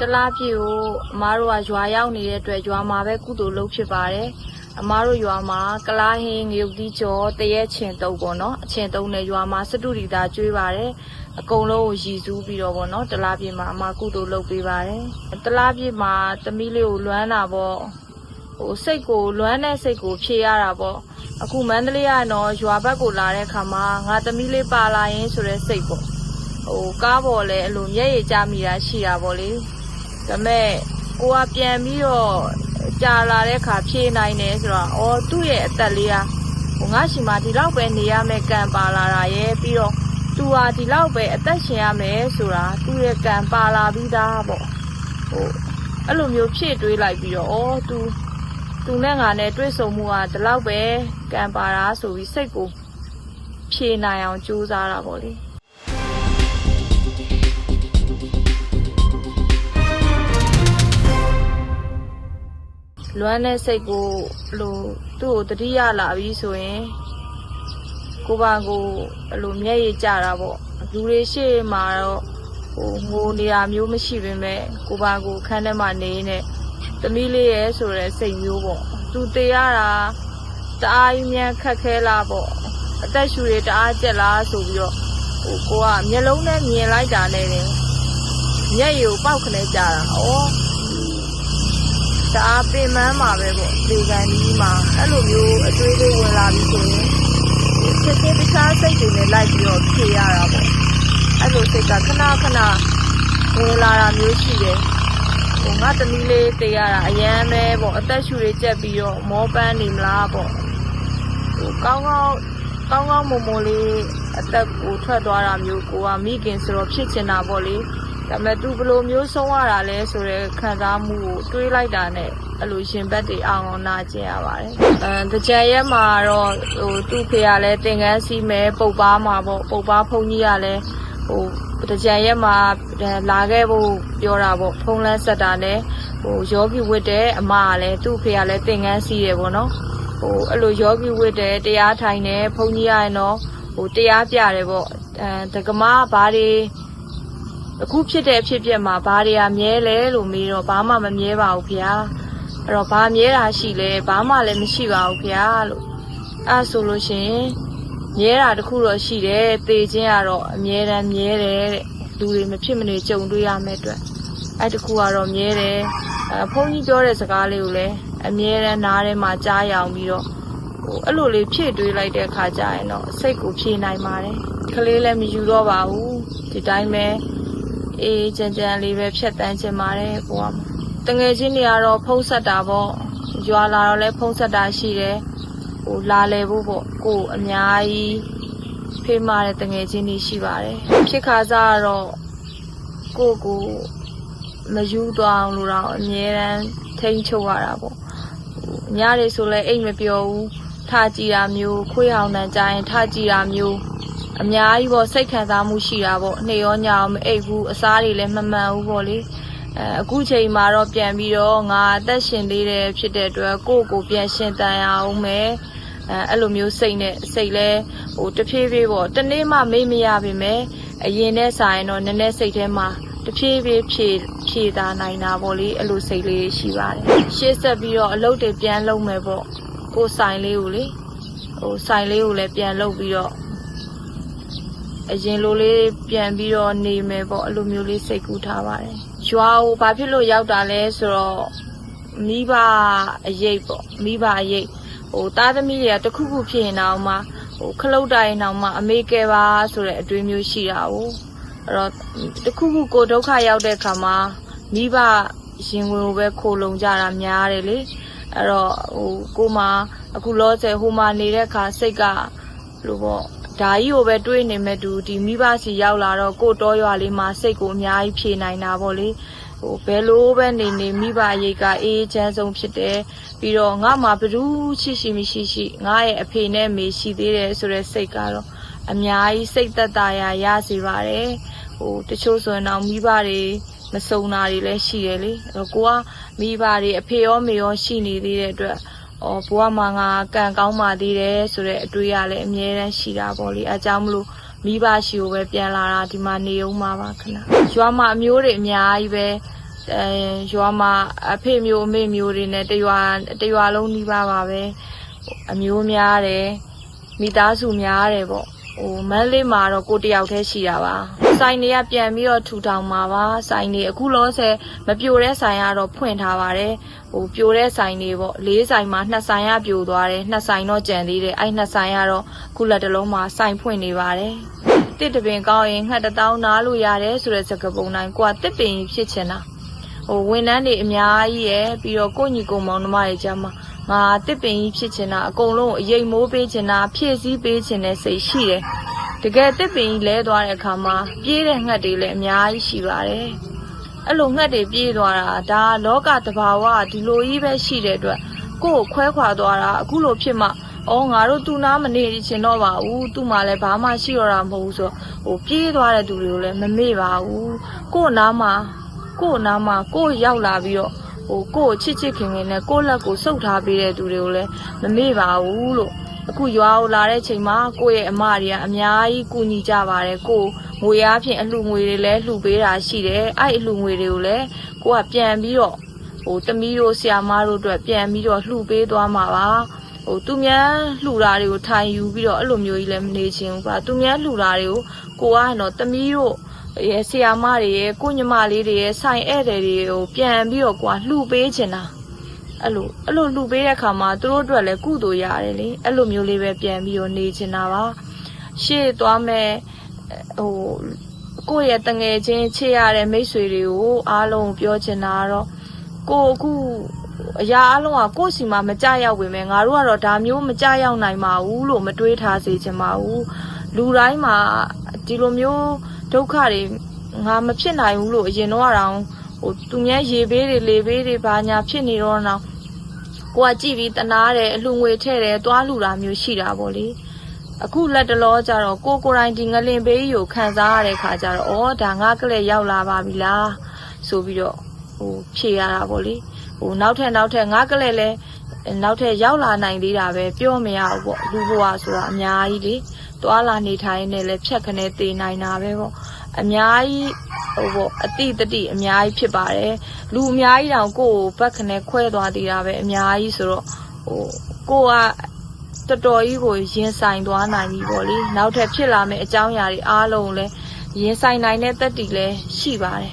တလားပြည့်ကိုအမားတို့ကရွာရောက်နေတဲ့အတွက်ရွာမှာပဲကုသိုလ်လုပ်ဖြစ်ပါတယ်အမားတို့ရွာမှာကလားဟင်းငရုတ်တီးကျော်တရဲချင်တုပ်ပေါ့နော်အချင်တုပ်နဲ့ရွာမှာစတုရီတာကျွေးပါတယ်အကုန်လုံးကိုရည်စူးပြီးတော့ပေါ့နော်တလားပြည့်မှာအမားကုသိုလ်လုပ်ပေးပါတယ်တလားပြည့်မှာသမီးလေးကိုလွမ်းတာပေါ့ဟိုစိတ်ကိုလွမ်းတဲ့စိတ်ကိုဖြေရတာပေါ့အခုမန္တလေးကတော့ရွာဘက်ကိုလာတဲ့ခါမှာငါသမီးလေးပါလာရင်ဆိုတဲ့စိတ်ပေါ့ဟိုကားပေါ်လဲအဲ့လိုမျက်ရည်ကျမိတာရှိတာပေါ့လေ ဒါပေမဲ့ကိုကပြန်ပြီးတော့ကြာလာတဲ့ခါဖြေနိုင်တယ်ဆိုတော့အော်သူ့ရဲ့အသက်လေးကဟိုငါရှိမှဒီလောက်ပဲနေရမယ်ကံပါလာတာရဲ့ပြီးတော့သူဟာဒီလောက်ပဲအသက်ရှင်ရမယ်ဆိုတာသူ့ရဲ့ကံပါလာပြီးသားပေါ့ဟိုအဲ့လိုမျိုးဖြည့်တွေးလိုက်ပြီးတော့အော်သူသူနဲ့ငါနဲ့တွေ့ဆုံမှုကဒီလောက်ပဲကံပါတာဆိုပြီးစိတ်ကိုဖြေနိုင်အောင်ကြိုးစားတာပေါ့လေ လွမ်းတဲ့စိတ်ကိုအဲ့လိုသူ့ကိုတတိယလာပြီဆိုရင်ကိုပါကိုအဲ့လိုမျက်ရည်ကျတာပေါ့လူတွေရှေ့မှာတော့ဟိုငိုနေတာမျိုးမရှိပေမဲ့ကိုပါကိုခန်းထဲမှာနေနေသမီးလေးရဲ့ဆိုတဲ့စိတ်မျိုးပေါ့သူတေရတာတအားကြီးမြန်ခက်ခဲလားပေါ့အသက်ရှူတွေတအားကျက်လားဆိုပြီးတော့ဟိုကိုကမျက်လုံးနဲ့မြင်လိုက်တာနဲ့တင်မျက်ရည်ကိုပောက်ခနဲကြတာဩ တအားပင်ပန်းမှာပဲပေါ့ဒီကန်ကြီးမှာအဲ့လိုမျိုးအတွေးလေးဝင်လာပြီဆိုရင်ချက်ချင်းတခြားစိတ်တွေနဲ့လိုက်ပြီးတော့ဖြေရတာပေါ့အဲ့လိုစိတ်ကခဏခဏဝင်လာတာမျိုးရှိတယ်ဟိုငါသမီးလေးတေးရတာအရန်ပဲပေါ့အသက်ရှူတွေကြက်ပြီးတော့မောပန်းနေမလားပေါ့ဟိုကောင်းကောင်းကောင်းကောင်းမွန်မွန်လေးအသက်ကိုထွက်သွားတာမျိုးကိုကမိခင်ဆိုတော့ဖြစ်ချင်တာပေါ့လေ ဒါပေမဲ့သူဘယ်လိုမျိုးဆုံးရတာလဲဆိုတဲ့ခံစားမှုကိုတွေးလိုက်တာနဲ့အဲ့လိုရှင်ဘက်တွေအောင်အောင်နာကျင်ရပါတယ်။အဲတကြံရက်မှာတော့ဟိုသူ့ဖေကလည်းတင်ကန်းစီးမယ်ပုတ်ပါမှာပေါ့ပုတ်ပါဖုန်ကြီးကလည်းဟိုတကြံရက်မှာလာခဲ့ဖို့ပြောတာပေါ့ဖုံးလန်းဆက်တာနဲ့ဟိုယောဂီဝတ်တဲ့အမကလည်းသူ့ဖေကလည်းတင်ကန်းစီးတယ်ပေါ့နော်။ဟိုအဲ့လိုယောဂီဝတ်တယ်တရားထိုင်တယ်ဖုန်ကြီးကရင်တော့ဟိုတရားပြတယ်ပေါ့အဲဒကမားဘာတွေ အခုဖြစ်တဲ့အဖြစ်အပျက်မှာဘာတွေကမြဲလဲလို့မေးတော့ဘာမှမမြဲပါဘူးခင်ဗျာအဲ့တော့ဘာမြဲတာရှိလဲဘာမှလည်းမရှိပါဘူးခင်ဗျာလို့အဲ့ဆိုလို့ရှရင်မြဲတာတခုတော့ရှိတယ်သေခြင်းကတော့အမြဲတမ်းမြဲတယ်တဲ့လူတွေမဖြစ်မနေကြုံတွေ့ရမယ့်အတွက်အဲ့တခုကတော့မြဲတယ်အဖုန်းကြီးပြောတဲ့စကားလေးကိုလည်းအမြဲတမ်းနားထဲမှာကြားရအောင်ပြီးတော့ဟိုအဲ့လိုလေးဖြည့်တွေးလိုက်တဲ့အခါကျရင်တော့စိတ်ကိုဖြည့်နိုင်ပါတယ်ကလေးလည်းမယူတော့ပါဘူးဒီတိုင်းပဲ အေးကြံကြံလေးပဲဖြတ်တန်းချင်ပါတယ်ကိုကတငယ်ချင်းတွေကတော့ဖုံးဆက်တာပေါ့ရွာလာတော့လည်းဖုံးဆက်တာရှိတယ်ဟိုလာလေဖို့ပေါ့ကိုအများကြီးဖေးမတဲ့တငယ်ချင်းတွေရှိပါတယ်ဖြစ်ခါစားကတော့ကိုကိုမယူသွားအောင်လို့တော့အမြဲတမ်းထိန်းချုပ်ရတာပေါ့ညတွေဆိုလည်းအိတ်မပြောဘူးထားကြည့်တာမျိုးခွေးဟောင်တန်ကြရင်ထားကြည့်တာမျိုး အများကြီးပေါ့စိတ်ခံစားမှုရှိတာပေါ့နှေရောညောင်မအိပ်ဘူးအစားတွေလည်းမမှန်ဘူးပေါ့လေအဲအခုချိန်မှာတော့ပြန်ပြီးတော့ငါအသက်ရှင်သေးတယ်ဖြစ်တဲ့အတွက်ကိုယ့်ကိုယ်ပြန်ရှင်တန်ရအောင်မယ်အဲအဲ့လိုမျိုးစိတ်နဲ့စိတ်လဲဟိုတဖြည်းဖြည်းပေါ့တနေ့မှမေ့မရပါပဲအရင်နဲ့ဆိုင်တော့နည်းနည်းစိတ်ထဲမှာတဖြည်းဖြည်းဖြည့်ဖြည့်သားနိုင်တာပေါ့လေအဲ့လိုစိတ်လေးရှိပါတယ်ရှေ့ဆက်ပြီးတော့အလုပ်တွေပြန်လုပ်မယ်ပေါ့ကိုယ်ဆိုင်လေးကိုလေဟိုဆိုင်လေးကိုလည်းပြန်လုပ်ပြီးတော့ အရင်လိုလေးပြန်ပြီးတော့နေမယ်ပေါ့အဲ့လိုမျိုးလေးစိတ်ကူးထားပါတယ်။ရွာကိုဘာဖြစ်လို့ရောက်တာလဲဆိုတော့မိဘအရေးပေါ့မိဘအရေးဟိုသားသမီးတွေကတခုခုဖြစ်ရင်တော့မှဟိုခလုတ်တိုင်းတော့မှအမေကဲပါဆိုတဲ့အတွေးမျိုးရှိတာ哦အဲ့တော့တခုခုကိုဒုက္ခရောက်တဲ့ခါမှာမိဘရင်ဝင်ကိုပဲခိုလုံကြတာများတယ်လေအဲ့တော့ဟိုကိုမအခုလောဆယ်ဟိုမှာနေတဲ့ခါစိတ်ကလို့ပေါ့ ဒါကြီးကိုပဲတွေးနေမဲ့တူဒီမိဘစီရောက်လာတော့ကို့တော်ရွာလေးမှာစိတ်ကိုအများကြီးဖြေနိုင်တာပေါ့လေဟိုဘယ်လိုပဲနေနေမိဘအရေးကအေးချမ်းဆုံးဖြစ်တယ်ပြီးတော့ငါမှဘ누구ရှိရှိမရှိရှိငါရဲ့အဖေနဲ့မေရှိသေးတယ်ဆိုတဲ့စိတ်ကတော့အများကြီးစိတ်သက်သာရာရစေပါတယ်ဟိုတချို့ဆိုရင်တော့မိဘတွေမစုံတာတွေလည်းရှိတယ်လေအဲ့တော့ကိုကမိဘတွေအဖေရောမေရောရှိနေသေးတဲ့အတွက်။ အော်ဘဝမှာငါကံကောင်းပါသေးတယ်ဆိုတဲ့အတွေ့အရလည်းအမြဲတမ်းရှိတာပေါ့လေ။အဲကြောင့်မလို့မိဘရှိကိုပဲပြန်လာတာဒီမှာနေအောင်မှာပါခဏ။ရွာမှာအမျိုးတွေအများကြီးပဲဟအဲရွာမှာအဖေမျိုးအမေမျိုးတွေနဲ့တရွာတရွာလုံးနှီးပါပါပဲအမျိုးများတယ်မိသားစုများတယ်ပေါ့ဟိုမန်းလေးမှာတော့ကိုတယောက်တည်းရှိတာပါ ဆိုင်တွေကပြန်ပြီးတော့ထူထောင်มาပါဆိုင်တွေအခုလောဆယ်မပြိုတဲ့ဆိုင်ကတော့ဖွင့်ထားပါတယ်ဟိုပြိုတဲ့ဆိုင်တွေပေါ့လေးဆိုင်မှာနှစ်ဆိုင်ကပြိုသွားတယ်နှစ်ဆိုင်တော့ကျန်သေးတယ်အဲ့နှစ်ဆိုင်ကတော့ခုလက်တလုံးမှာဆိုင်ဖွင့်နေပါတယ်တစ်တပင်ကောင်းရင်ငှက်တစ်တောင်းနားလို့ရတယ်ဆိုတဲ့စကားပုံတိုင်းကိုကတစ်ပင်ကြီးဖြစ်ချင်တာဟိုဝန်ထမ်းတွေအများကြီးရယ်ပြီးတော့ကိုယ့်ညီကိုမောင်နှမတွေကြားမှာငါတစ်ပင်ကြီးဖြစ်ချင်တာအကုန်လုံးအရေးမိုးပေးချင်တာဖြည့်ဆည်းပေးချင်တဲ့စိတ်ရှိတယ် တကယ်တစ်ပင်ကြီးလဲသွားတဲ့အခါမှာပြေးတဲ့ငှက်တွေလည်းအများကြီးရှိပါတယ်အဲ့လိုငှက်တွေပြေးသွားတာဒါလောကတဘာဝဒီလိုကြီးပဲရှိတဲ့အတွက်ကိုယ့်ကိုခွဲခွာသွားတာအခုလိုဖြစ်မှအော်ငါတို့သူနာမနေချင်တော့ပါဘူးသူ့မှာလည်းဘာမှရှိတော့တာမဟုတ်ဘူးဆိုဟိုပြေးသွားတဲ့သူတွေကိုလည်းမမေ့ပါဘူးကို့နားမှာကို့နားမှာကို့ရောက်လာပြီးတော့ဟိုကို့ချစ်ချစ်ခင်ခင်နဲ့ကို့လက်ကိုစုပ်ထားပေးတဲ့သူတွေကိုလည်းမမေ့ပါဘူးလို့ အခုရွာကိုလာတဲ့ချိန်မှာကိုယ့်ရဲ့အမတွေကအများကြီးကူညီကြပါတယ်ကို့ငွေအားဖြင့်အလှငွေတွေလည်းလှူပေးတာရှိတယ်အဲ့အလှငွေတွေကိုလည်းကိုကပြန်ပြီးတော့ဟိုတမီးတို့ဆရာမတို့အတွက်ပြန်ပြီးတော့လှူပေးသွားမှာပါဟိုသူများလှူတာတွေကိုထိုင်ယူပြီးတော့အဲ့လိုမျိုးကြီးလည်းမနေချင်ဘူးကွာသူများလှူတာတွေကိုကိုကတော့တမီးတို့ရဲ့ဆီယာမတွေရဲ့ကိုညီမလေးတွေရဲ့ဆိုင်ဧည့်သည်တွေကိုပြန်ပြီးတော့ကွာလှူပေးချင်တာ အဲ့လိုအဲ့လိုလှူပေးတဲ့ခါမှာသူတို့အတွက်လည်းကုသိုလ်ရတယ်လေအဲ့လိုမျိုးလေးပဲပြန်ပြီးတော့နေချင်တာပါရှေ့သွားမဲ့ဟိုကိုယ့်ရဲ့တငယ်ချင်းချစ်ရတဲ့မိတ်ဆွေတွေကိုအားလုံးပြောချင်တာကတော့ကိုအခုအရာအလုံးကကိုယ့်စီမှာမကြရောက်ဝင်မယ်ငါတို့ကတော့ဒါမျိုးမကြရောက်နိုင်ပါဘူးလို့မတွေးထားစေချင်ပါဘူးလူတိုင်းမှာဒီလိုမျိုးဒုက္ခတွေငါမဖြစ်နိုင်ဘူးလို့အရင်တော့တောင်ဟိုသူများရေဘေးတွေလေဘေးတွေဘာညာဖြစ်နေတော့တော့ ကိုကကြည့်ပြီးတနာတယ်အလှငွေထည့်တယ်သွားလှူတာမျိုးရှိတာပေါ့လေအခုလက်တလောကြတော့ကိုကိုယ်တိုင်ဒီငလင်ဘေးကြီးကိုခံစားရတဲ့ခါကျတော့ဩဒါငါကလေးရောက်လာပါပြီလားဆိုပြီးတော့ဟိုဖြေရတာပေါ့လေဟိုနောက်ထပ်နောက်ထပ်ငါကလေးလဲနောက်ထပ်ရောက်လာနိုင်သေးတာပဲပြောမရဘူးပေါ့လူဘဝဆိုတာအများကြီးလေတွာလာနေထိုင်နေလဲဖြတ်ခနဲ့တည်နိုင်တာပဲပေါ့အများကြီး ဟိုပေါ့အတိတတိအများကြီးဖြစ်ပါတယ်လူအများကြီးတောင်ကိုယ့်ကိုဘက်ခနဲ့ခွဲသွားသေးတာပဲအများကြီးဆိုတော့ဟိုကိုကတော်တော်ကြီးကိုရင်ဆိုင်သွားနိုင်ပြီပေါ့လေနောက်ထပ်ဖြစ်လာမယ့်အကြောင်းအရာတွေအားလုံးကိုလည်းရင်ဆိုင်နိုင်တဲ့တက်တီလည်းရှိပါတယ်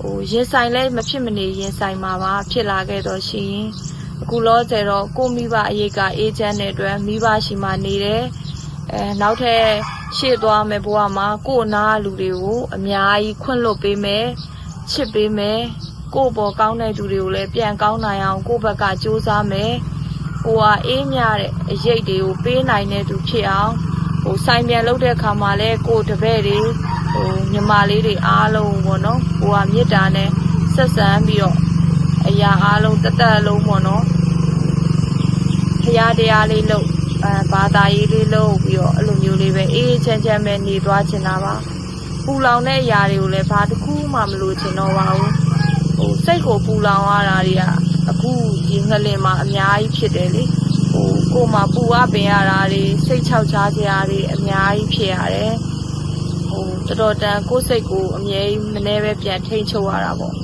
ဟိုရင်ဆိုင်လဲမဖြစ်မနေရင်ဆိုင်မှာပါဖြစ်လာခဲ့တော့ရှိရင်အခုလောဆယ်တော့ကိုမိဘအရေးကအေဂျင့်တဲ့အတွက်မိဘရှိမှနေတယ် အဲနောက်ထပ်ရှေ့သွားမယ်ဘဝမှာကို့နာလူတွေကိုအများကြီးခွင့်လွတ်ပေးမယ်ချစ်ပေးမယ်ကို့ပေါ်ကောင်းတဲ့သူတွေကိုလည်းပြန်ကောင်းနိုင်အောင်ကို့ဘက်ကစူးစမ်းမယ်ကိုကအေးမြတဲ့အရေးတွေကိုပေးနိုင်တဲ့သူဖြစ်အောင်ဟိုဆိုင်ပြန်လုပ်တဲ့ခါမှာလဲကို့တပည့်တွေဟိုညီမလေးတွေအားလုံးပေါ့နော်ကိုကမေတ္တာနဲ့ဆက်ဆံပြီးတော့အရာအားလုံးတသက်လုံးပေါ့နော်ဖရာတရားလေးလို့အဲ ဘာသာရေးလေးလို့ပြီးတော့အဲ့လိုမျိုးလေးပဲအေးအေးချမ်းချမ်းပဲနေသွားချင်တာပါပူလောင်တဲ့အရာတွေကိုလည်းဘာတစ်ခုမှမလိုချင်တော့ပါဘူးဟိုစိတ်ကိုပူလောင်ရတာတွေကအခုဒီငလင်မှာအများကြီးဖြစ်တယ်လေဟိုကိုယ်မှာပူအပ်ပင်ရတာတွေစိတ်ချောက်ချားကြရတွေအများကြီးဖြစ်ရတယ်ဟိုတော်တော်တန်ကိုယ်စိတ်ကိုအမြဲမနှဲပဲပြန်ထိန်ချုပ်ရတာပေါ့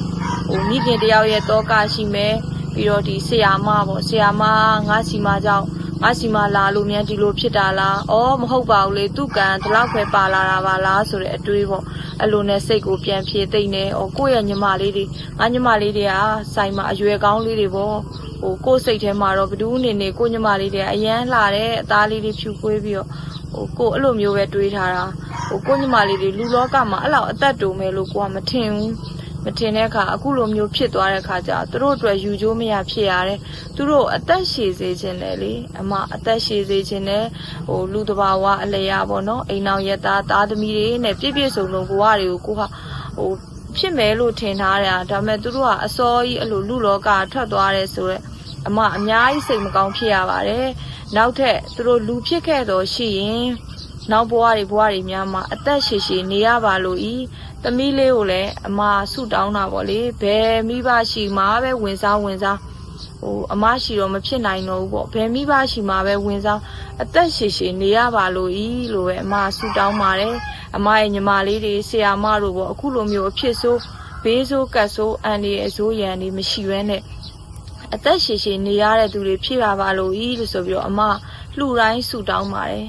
ဟိုမိခင်တယောက်ရဲ့တောကရှိမယ်ပြီးတော့ဒီဆရာမပေါ့ဆရာမငါစီမကြောင့် ငါစီမလာလို့မြန်ဒီလိုဖြစ်တာလားအော်မဟုတ်ပါဘူးလေသူ့ကံဒီလောက်ပဲပါလာတာပါလားဆိုတဲ့အတွေးပေါ့အဲ့လိုနဲ့စိတ်ကိုပြန်ဖြေသိမ့်နေဩကိုယ့်ရဲ့ညီမလေးတွေငါညီမလေးတွေကဆိုင်မှာအရွယ်ကောင်းလေးတွေပေါ့ဟိုကိုယ့်စိတ်ထဲမှာတော့ဘဒူးနေနေကိုယ့်ညီမလေးတွေကအရန်လှတဲ့အသားလေးတွေဖြူကွေးပြီးတော့ဟိုကိုယ်အဲ့လိုမျိုးပဲတွေးထားတာဟိုကိုညီမလေးတွေလူလောကမှာအဲ့လောက်အသက်တူမယ်လို့ကိုကမထင်ဘူးမ ထင်တဲ့အခါအခုလိုမျိုးဖြစ်သွားတဲ့အခါကျသူတို့အတွက်ယူကျိုးမရဖြစ်ရတယ်သူတို့အသက်ရှည်စေခြင်းလေလေအမအသက်ရှည်စေခြင်းနဲ့ဟိုလူတဘာဝအလျာပေါ့နော်အိမ်အောင်ရသားသားသမီးတွေနဲ့ပြည့်ပြည့်စုံစုံဘဝတွေကိုကိုကဟိုဖြစ်မယ်လို့ထင်ထားတာဒါပေမဲ့သူတို့ကအစောကြီးအဲ့လိုလူလောကထွက်သွားတယ်ဆိုတော့အမအများကြီးစိတ်မကောင်းဖြစ်ရပါတယ်နောက်ထပ်သူတို့လူဖြစ်ခဲ့တော့ရှိရင်နောက်ဘဝတွေဘဝတွေများမှာအသက်ရှည်ရှည်နေရပါလို့ဤ သမီးလေးကိုလည်းအမဆုတောင်းတာပေါ့လေဘယ်မိဘရှိမှပဲဝင်စားဝင်စားဟိုအမရှိတော့မဖြစ်နိုင်တော့ဘူးပေါ့ဘယ်မိဘရှိမှပဲဝင်စားအသက်ရှည်ရှည်နေရပါလို့ဤလို့ပဲအမဆုတောင်းပါတယ်အမရဲ့ညီမလေးတွေဆရာမတို့ပေါ့အခုလိုမျိုးအဖြစ်ဆိုးဘေးဆိုးကတ်ဆိုးအန်ဒီအဆိုးရန်ဒီမရှိဘဲနဲ့အသက်ရှည်ရှည်နေရတဲ့သူတွေဖြစ်ရပါလို့ဤလို့ဆိုပြီးတော့အမလှူတိုင်းဆူတောင်းပါတယ်